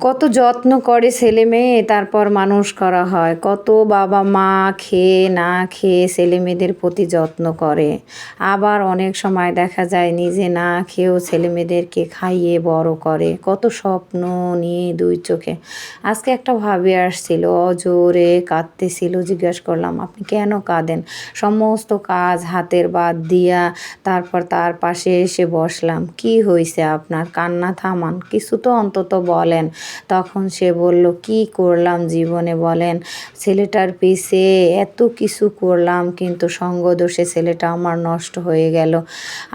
কত যত্ন করে ছেলে মেয়ে, তারপর মানুষ করা হয়। কত বাবা মা খেয়ে না খেয়ে ছেলে মেয়েদের প্রতি যত্ন করে। আবার অনেক সময় দেখা যায় নিজে না খেয়েও ছেলে মেয়েদেরকে খাইয়ে বড় করে। কত স্বপ্ন নিয়ে দুই চোখে। আজকে একটা ভাবি আসছিল, অজোরে কাঁদতেছিল, জিজ্ঞাসা করলাম, আপনি কেন কাঁদেন? সমস্ত কাজ হাতের বাদ দিয়া তারপর তার পাশে এসে বসলাম। কি হয়েছে আপনার? কান্না থামান? কিছু তো অন্তত বলেন। তখন সে বলল, কি করলাম জীবনে বলেন? ছেলেটার পিছে এত কিছু করলাম, কিন্তু সঙ্গদোষে ছেলেটা আমার নষ্ট হয়ে গেল।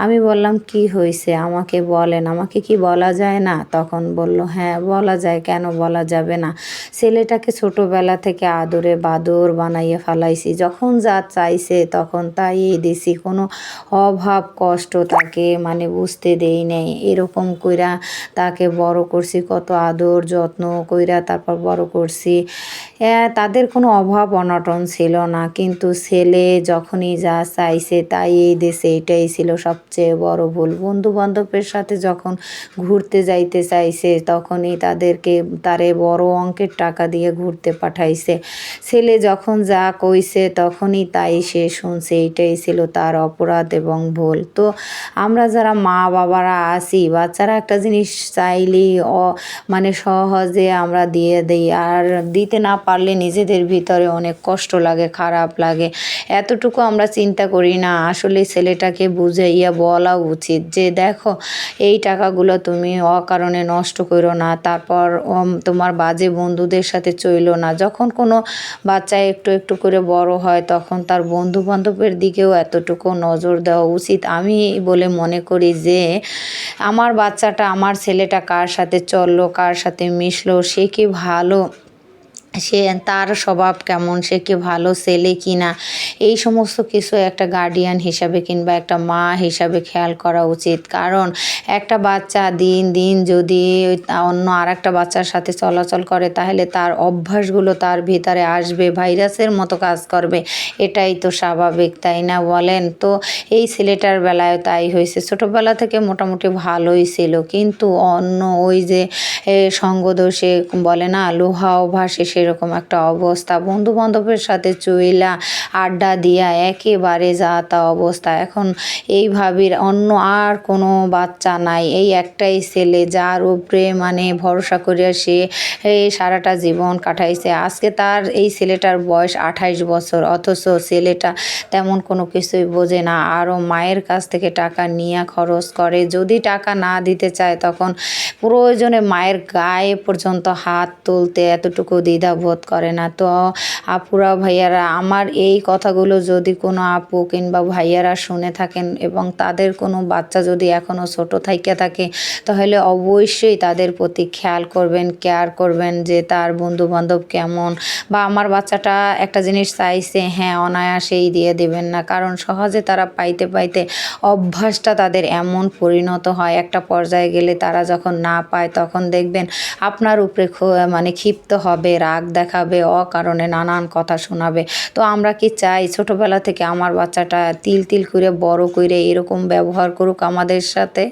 আমি বললাম, কি হয়েছে আমাকে বলেন, আমাকে কি বলা যায় না? তখন বলল হ্যাঁ বলা যায়, কেন বলা যাবে না? ছেলেটাকে ছোটোবেলা থেকে আদরে বাদর বানাইয়ে ফেলাইছি, যখন যা চাইছে তখন তাই দিছি, কোনো অভাব, কষ্ট তাকে মানে বুঝতে দেই নাই। এরকম কইরা তাকে বড় করছি, কত আদর যত্ন কইরা তারপর বড় করছি। তাদের কোনো অভাব অনটন ছিল না, কিন্তু ছেলে যখনই যা চাইছে তাই এই দেশে এটাই ছিল সবচেয়ে বড় ভুল। বন্ধু বান্ধবের সাথে যখন ঘুরতে যাইতে চাইছে, তখনই তাদেরকে তারে বড় অঙ্কের টাকা দিয়ে ঘুরতে পাঠাইছে। ছেলে যখন যা কইছে তখনই তাই সে শুনছে, এটাই ছিল তার অপরাধ এবং ভুল। তো আমরা যারা মা বাবারা আছি, বাচ্চারা একটা জিনিস চাইলেই মানে সহজে আমরা দিয়ে দিই। আর দিতে না পারলে নিজেদের ভিতরে অনেক কষ্ট লাগে, খারাপ লাগে। এতটুকু আমরা চিন্তা করি না। আসলে ছেলেটাকে বুঝাইয়া বলা উচিত যে, দেখো, এই টাকাগুলো তুমি অকারণে নষ্ট করো না। তারপর তোমার বাজে বন্ধুদের সাথে চইল না। যখন কোনো বাচ্চা একটু একটু করে বড় হয়, তখন তার বন্ধু বান্ধবের দিকেও এতটুকু নজর দেওয়া উচিত। আমি বলে মনে করি যে, আমার বাচ্চাটা, আমার ছেলেটা কার সাথে চলল, কার সাথে মিশলো সে কি ভালো? সে তার স্বভাব কেমন? সে কি ভালো ছেলে কি না এই সমস্ত কিছু একটা গার্ডিয়ান হিসাবে কিংবা একটা মা হিসাবে খেয়াল করা উচিত। কারণ একটা বাচ্চা দিন দিন যদি অন্য আর একটা বাচ্চার সাথে চলাচল করে তাহলে তার অভ্যাসগুলো তার ভিতরে আসবে ভাইরাসের মতো কাজ করবে। এটাই তো স্বাভাবিক তাই না বলেন? তো এই ছেলেটার বেলায় তাই হয়েছে। ছোটোবেলা থেকে মোটামুটি ভালোই ছিল। কিন্তু অন্য ওই যে এ, সঙ্গদোষে বলে না লোহা অভাসে সেরকম একটা অবস্থা। বন্ধু বান্ধবের সাথে চইলা আড্ডা দিয়া একেবারে যা তা অবস্থা। এখন এই ভাবির অন্য আর কোনো বাচ্চা নাই। এই একটাই ছেলে যার উপরে মানে ভরসা করিয়া সে সারাটা জীবন কাটাইছে। আজকে তার এই ছেলেটার বয়স আঠাইশ বছর, অথচ ছেলেটা তেমন কোনো কিছুই বোঝে না। আরও মায়ের কাছ থেকে টাকা নিয়ে খরচ করে। যদি টাকা না দিতে চায়, তখন প্রয়োজনে মায়ের গায়ে পর্যন্ত হাত তুলতে এতটুকু দ্বিধা বোধ করে না। তো আপুরা ভাইয়ারা, আমার এই কথাগুলো যদি কোনো আপু কিংবা ভাইয়ারা শুনে থাকেন এবং তাদের কোনো বাচ্চা যদি এখনও ছোটো থাইকা থাকে, তাহলে অবশ্যই তাদের প্রতি খেয়াল করবেন, কেয়ার করবেন যে তার বন্ধু বান্ধব কেমন। বা আমার বাচ্চাটা একটা জিনিস চাইছে হ্যাঁ অনায়াসেই দিয়ে দেবেন না। কারণ সহজে তারা পাইতে পাইতে অভ্যাসটা তাদের এমন পরিণত হয়। একটা পর্যায়ে গেলে তারা যখন না পায়, তখন দেখবেন আপনার উপরে মানে ক্ষিপ্ত হবে, রাগ দেখাবে, অকারণে নানান কথা শোনাবে। তো আমরা কি চাই ছোটোবেলা থেকে আমার বাচ্চাটা তিল তিল করে বড় করে এরকম ব্যবহার করুক আমাদের সাথে।